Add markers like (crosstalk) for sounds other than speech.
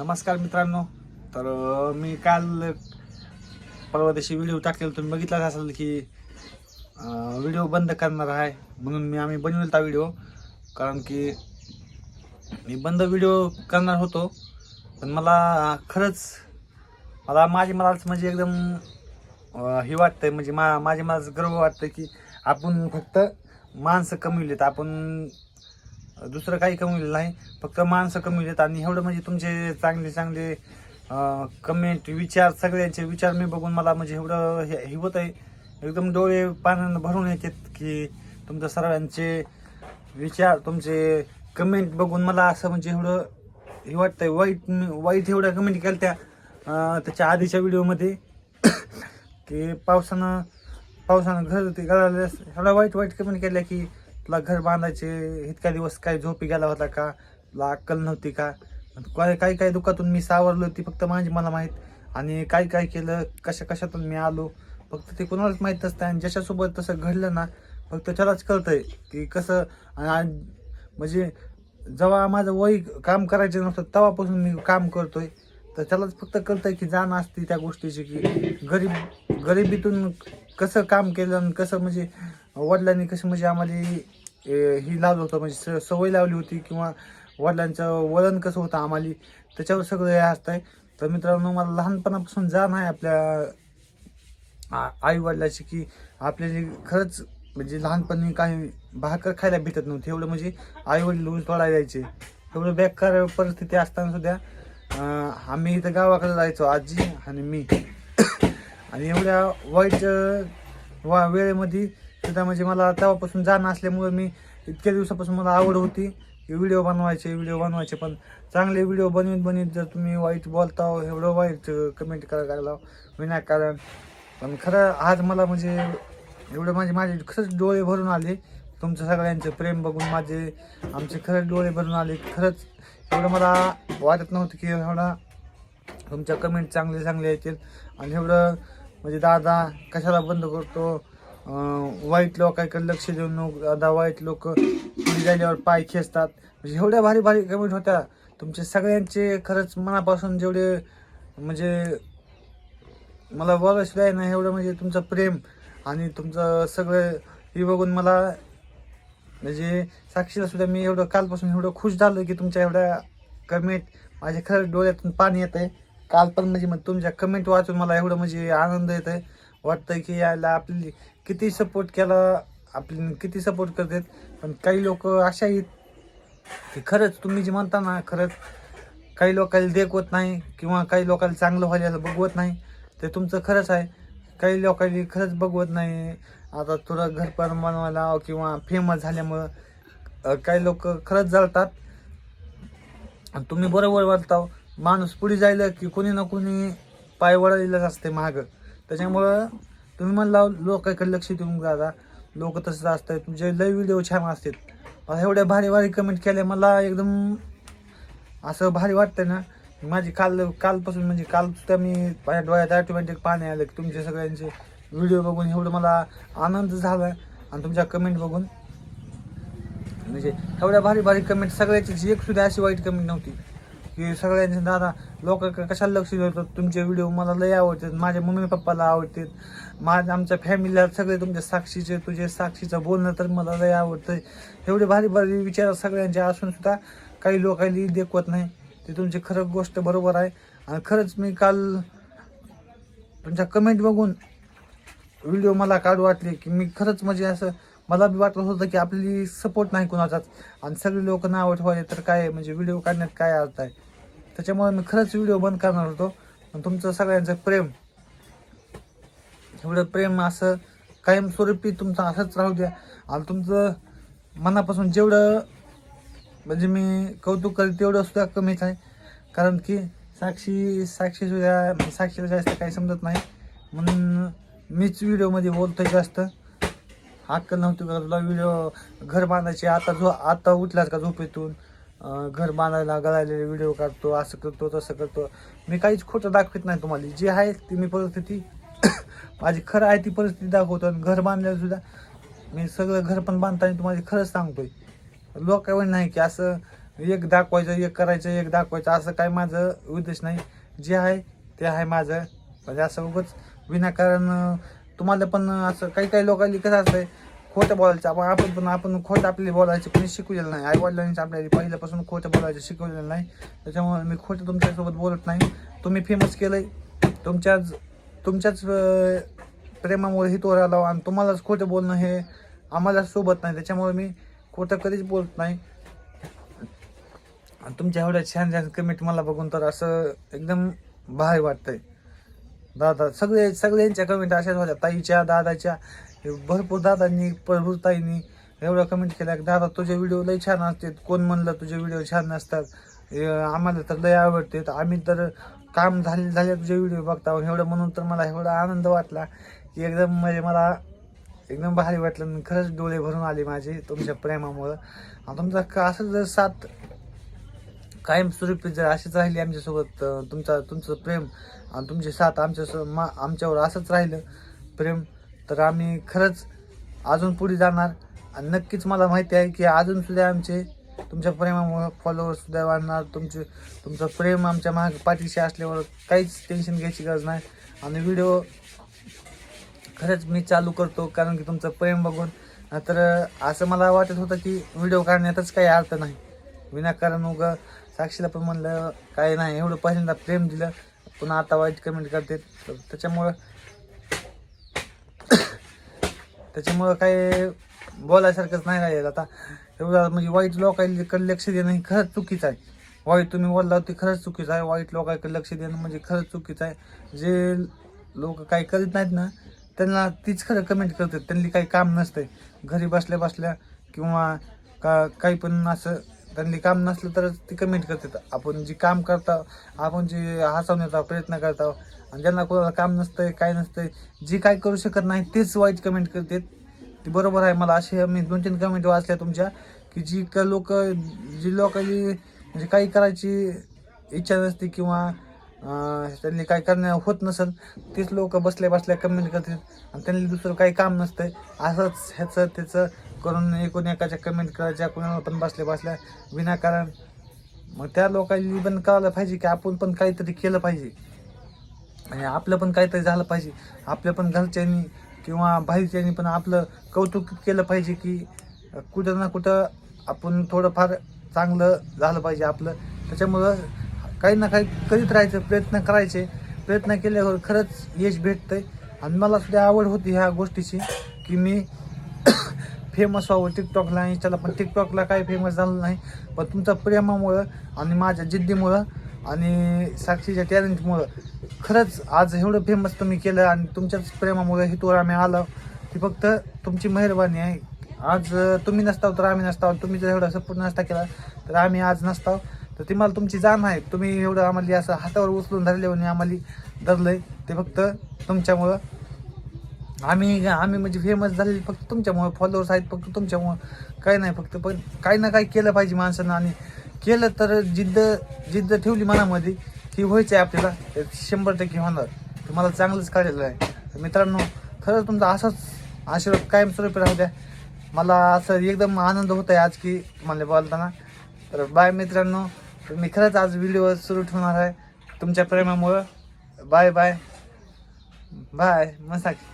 नमस्कार मित्रांनो. तर मी काल परवा दिवशी व्हिडिओ टाकलेला तुम्ही बघितलाच असाल की व्हिडिओ बंद करणार आहे. म्हणून मी आम्ही बनवलेला व्हिडिओ कारण की मी बंद व्हिडिओ करणार होतो. पण मला खरंच मला माझे मलाच म्हणजे एकदम हे वाटतंय म्हणजे मा माझे मला गर्व वाटतं की आपण फक्त माणसं कमविलेत. आपण दुसरं काही कमविलेलं नाही. फक्त माणसं कमविलेत आणि एवढं म्हणजे तुमचे चांगले चांगले कमेंट विचार सगळ्यांचे विचार मी बघून मला म्हणजे एवढं हे हे होत आहे. एकदम डोळे पाण्यानं भरून येतात की तुमच्या सर्वांचे विचार तुमचे कमेंट बघून मला असं म्हणजे एवढं हे वाटतंय. वाईट वाईट एवढ्या कमेंट केल्या त्या त्याच्या आधीच्या व्हिडिओमध्ये (coughs) की पावसानं पावसानं घर ते गळालं एवढा वाईट वाईट कमेंट केल्या की तुला घर बांधायचे इतक्या दिवस काय झोपी गेला होता का? तुला अक्कल नव्हती का? काय काही काही दुःखातून मी सावरलो ती फक्त माझी मला माहीत. आणि काय काय केलं? कशा कशातून मी आलो? फक्त ते कोणालाच माहीत नसतं आणि ज्याच्यासोबत तसं घडलं ना फक्त त्यालाच कळतंय की कसं म्हणजे जेव्हा माझं वय काम करायचं नसतं तेव्हापासून मी काम करतोय. तर त्यालाच फक्त कळतंय की जाण असते त्या गोष्टीची की गरीब गरिबीतून कसं काम केलं आणि कसं म्हणजे वडिलांनी कसं म्हणजे आम्हाला ही लावलं होतं म्हणजे स- सवय लावली होती किंवा वडिलांचं वळण कसं होतं आम्हाला त्याच्यावर सगळं हे असतंय. तर मित्रांनो मला लहानपणापासून जाण आहे आपल्या आई वडिलाची की आपल्याला खरंच म्हणजे लहानपणी काही भाकर खायला भेटत नव्हती. एवढं म्हणजे आई वडील ऊस तोडायला जायचे एवढं बेकार परिस्थिती असताना सुद्धा आम्ही इथं गावाकडे जायचो आजी आणि मी. (coughs) आणि एवढ्या वाईट अं, वा वेळेमध्ये सुद्धा म्हणजे मला तेव्हापासून जाणं असल्यामुळे मी इतक्या दिवसापासून मला आवड होती की व्हिडिओ बनवायचे व्हिडिओ बनवायचे. पण चांगले व्हिडिओ बनवीत बनवीत जर तुम्ही वाईट बोलता एवढं वाईट कमेंट करायला लागला विनाकारण पण खरं आज मला म्हणजे एवढं म्हणजे माझे खरंच डोळे भरून आले. तुमचं सगळ्यांचं प्रेम बघून माझे आमचे खरंच डोळे भरून आले. खरंच एवढं मला वाटत नव्हतं की एवढा तुमच्या कमेंट चांगले चांगले येतील. आणि एवढं म्हणजे दादा कशाला बंद करतो? वाईट लोकांकडे लक्ष देऊन आता वाईट लोक पुढे झाल्यावर पाय खेचतात. म्हणजे एवढ्या भारी भारी कमेंट होत्या. तुमचे सगळ्यांचे खरंच मनापासून जेवढे म्हणजे मला बोलायला आहे ना एवढं म्हणजे तुमचं प्रेम आणि तुमचं सगळं हे बघून मला म्हणजे साक्षीला सुद्धा मी एवढं कालपासून एवढं खुश झालो की तुमच्या एवढ्या कमेंट माझ्या खरंच डोळ्यातून पाणी येत आहे काल पण म्हणजे मग तुमच्या कमेंट वाचून मला एवढं म्हणजे आनंद येत आहे वाटतं की यायला आपली किती सपोर्ट केला आपली किती सपोर्ट करतात. पण काही लोक अशा आहेत की खरंच तुम्ही जे म्हणता ना खरंच काही लोकांना देखवत नाही किंवा काही लोकांना चांगलं व्हायला बघवत नाही ते तुमचं खरंच आहे. काही लोकांनी खरंच बघवत नाही. आता थोडं घरपर बनवायला किंवा फेमस झाल्यामुळं काही लोक खरंच जळतात. आणि तुम्ही बरोबर बोलता माणूस पुढे जायला की कोणी ना कोणी पाय वळलेलंच असते मागं. त्याच्यामुळं तुम्ही म्हणला लोकांकडे लक्ष देऊन जाता लोक तसंच असतात. तुमचे लय व्हिडिओ छान असतात. मला एवढ्या भारी भारी कमेंट केल्या मला एकदम असं भारी वाटतं ना. माझी काल कालपासून म्हणजे काल सुद्धा मी माझ्या डोळ्यात ऑटोमॅटिक पाणी आलं की तुमचे सगळ्यांचे व्हिडिओ बघून एवढं मला आनंद झाला. आणि तुमच्या कमेंट बघून. म्हणजे एवढ्या भारी भारी कमेंट सगळ्याची जी एक सुद्धा अशी वाईट कमेंट नव्हती. की सगळ्यांचे दादा लोक कशाला लक्ष देतात? तुमचे व्हिडिओ मला लय आवडतात. माझ्या मम्मी पप्पाला आवडतात. माझ्या आमच्या फॅमिलीला सगळे तुमच्या साक्षीचे तुझे साक्षीचं बोलणं तर मला लय आवडतं एवढे भारी भारी विचार सगळ्यांचे असून सुद्धा काही लोकांनी देखवत नाही. ते तुमची खरं गोष्ट बरोबर आहे. आणि खरंच मी काल तुमच्या कमेंट बघून व्हिडिओ मला काढू वाटले की मी खरंच म्हणजे असं मला बी वाटत होतं की आपली सपोर्ट नाही कोणाचाच. आणि सगळे लोक नाव ठेवायचे तर काय म्हणजे व्हिडिओ काढण्यात काय अर्थ आहे? त्याच्यामुळे मी खरंच व्हिडिओ बंद करणार होतो. पण तुमचं सगळ्यांचं प्रेम. एवढं प्रेम असं कायमस्वरूपी तुमचं असंच राहू द्या. आणि तुमचं मनापासून जेवढं म्हणजे मी कौतुक करेल तेवढं सुद्धा कमीच आहे. कारण की साक्षी साक्षी सुद्धा म्हणजे साक्षीला जास्त काही समजत नाही. म्हणून मीच व्हिडिओमध्ये बोलतोय जास्त. अक्कल नव्हती का तुला व्हिडिओ घर बांधायची आता झो आता उठलास का झोपेतून? घर बांधायला गळालेले व्हिडिओ काढतो असं करतो तसं करतो. मी काहीच खोटं दाखवत नाही तुम्हाला. जी आहे ती मी परिस्थिती (coughs) माझी खरं आहे ती परिस्थिती दाखवतो आणि घर बांधल्यावर सुद्धा मी सगळं घर पण बांधताना तुम्हाला खरंच सांगतोय. लोक एवढं नाही की असं एक दाखवायचं एक करायचं एक दाखवायचं असं काय माझं उद्देश नाही. जे आहे ते आहे माझं. म्हणजे असं उगच विनाकारण तुम्हाला पण असं काही काही लोकांनी कसं असतंय खोटं बोलायचं. आपण आपण पण आपण खोटं आपल्याला बोलायचं. कोणी शिकवलेलं नाही. आईवडिलांनी आपल्याला पहिल्यापासून खोटं बोलायचं शिकवलेलं नाही. त्याच्यामुळे मी खोटं तुमच्यासोबत बोलत नाही. तुम्ही फेमस केलंय. तुमच्याच तुमच्याच प्रेमामुळे हितवर आलो आणि तुम्हालाच खोटं बोलणं हे आम्हाला सोबत नाही. त्याच्यामुळे मी खोटं कधीच बोलत नाही. आणि तुमच्या एवढ्या छान छान कमेंट मला बघून तर असं एकदम भारी वाटतंय. दादा सगळे सगळ्यांच्या कमेंट अशाच होत्या. ताईच्या दादाच्या. हे भरपूर दादांनी भरपूर ताईंनी एवढ्या कमेंट केल्या की दादा तुझे व्हिडिओ लय छान असतात. कोण म्हणलं तुझे व्हिडिओ छान नसतात? आम्हाला तर लय आवडते. आम्ही तर काम झाले झाले तुझे व्हिडिओ बघता. एवढं म्हणून तर मला एवढा आनंद वाटला की एकदम म्हणजे मला एकदम भारी वाटलं आणि खरंच डोळे भरून आले माझे तुमच्या प्रेमामुळं. आणि तुमचा का असं जर साथ कायमस्वरूपी जर अशीच राहिली आमच्यासोबत तुमचा तुमचं प्रेम आणि तुमची साथ आमच्या मा आमच्यावर असंच राहिलं प्रेम तर आम्ही खरंच अजून पुढे जाणार. आणि नक्कीच मला माहिती आहे की अजून सुद्धा आमचे तुमच्या प्रेमामुळं फॉलोअर्ससुद्धा वाढणार. तुमचे तुमचं प्रेम आमच्या माग पाठीशी असल्यावर काहीच टेन्शन घ्यायची गरज नाही. आणि व्हिडिओ खरंच मी चालू करतो कारण की तुमचं प्रेम बघून. तर असं मला वाटत होतं की व्हिडिओ काढण्यातच काही अर्थ नाही. विनाकारण उगं साक्षीला पण म्हणलं काय नाही एवढं पहिल्यांदा प्रेम दिलं. पुन्हा आता वाईट कमेंट करते तर त्याच्यामुळं त्याच्यामुळं काय बोलायसारखंच नाही राहिलं आता एवढा म्हणजे वाईट लोकांकडे लक्ष देणं हे खरंच चुकीचं आहे. वाईट तुम्ही बोलला ते खरंच चुकीचं आहे. वाईट लोकांकडे लक्ष देणं म्हणजे खरंच चुकीचं आहे. जे लोक काही करीत नाहीत ना त्यांना तीच खरं कमेंट करतात. त्यांनी काही काम नसतंय. घरी बसल्या बसल्या किंवा का काही पण असं त्यांनी काम नसलं तरच ती कमेंट करतात. आपण जे काम करता आपण जे हसवण्याचा प्रयत्न करता आणि ज्यांना कोणाला काम नसतंय काय नसतंय जे काय करू शकत नाही तेच वाईट कमेंट करतात. ते बरोबर आहे. मला असे मी दोन तीन कमेंट वाचल्या तुमच्या की जी का लोक जी लोकांची म्हणजे काही करायची इच्छा नसते किंवा त्यांनी काही करणं होत नसेल तेच लोक बसल्या बसल्या कमेंट करतात आणि त्यांनी दुसरं काही काम नसतंय. असंच ह्याचं त्याचं करून एकूण एकाच्या कमेंट करायच्या कोणाला पण बसल्या बसल्या विनाकारण. मग त्या लोकांनी पण कळायला पाहिजे की आपण पण काहीतरी केलं पाहिजे. आणि आपलं पण काहीतरी झालं पाहिजे. आपल्या पण घरच्यांनी किंवा बाहेरच्यांनी पण आपलं कौतुक केलं पाहिजे की कुठं ना कुठं आपण थोडंफार चांगलं झालं पाहिजे आपलं. त्याच्यामुळं काही ना काही करीत राहायचं प्रयत्न करायचे. प्रयत्न केल्यावर खरंच यश भेटतंय. आणि मला सुद्धा आवड होती ह्या गोष्टीची की मी (coughs) फेमस व्हावं टिकटॉकला इंस्टाला पण टिकटॉकला काही फेमस झालं नाही. पण तुमच्या प्रेमामुळं आणि माझ्या जिद्दीमुळं आणि साक्षीच्या टॅलेंटमुळं खरंच आज एवढं फेमस तुम्ही केलं आणि तुमच्याच प्रेमामुळे हितवर आम्ही आलो. ती फक्त तुमची मेहरबानी आहे. आज तुम्ही नसताव तर आम्ही नसताव. तुम्ही जर एवढा सपोर्ट नसता केला तर आम्ही आज नसताव. तर ती मला तुमची जाण आहे. तुम्ही एवढं आम्हाला असं हातावर उचलून धरले आणि आम्हाला धरलंय. ते फक्त तुमच्यामुळं. आम्ही आम्ही म्हणजे फेमस झालेले फक्त तुमच्यामुळं. फॉलोअर्स आहेत फक्त तुमच्यामुळं. काही नाही फक्त पण काही ना काही केलं पाहिजे माणसानं आणि केलं तर जिद्द जिद्द ठेवली मनामध्ये की व्हायचं आहे आपल्याला शंभर टक्के होणार. तुम्हाला मला चांगलंच काढलेलं आहे. मित्रांनो खरंच तुमचा असाच आशीर्वाद कायमस्वरूपी राहू द्या. मला असं एकदम आनंद होत आहे आज की तुम्हाला बोलताना. तर बाय मित्रांनो मी खरंच आज व्हिडिओ सुरू ठेवणार आहे तुमच्या प्रेमामुळं. Bye bye. Bye Masaki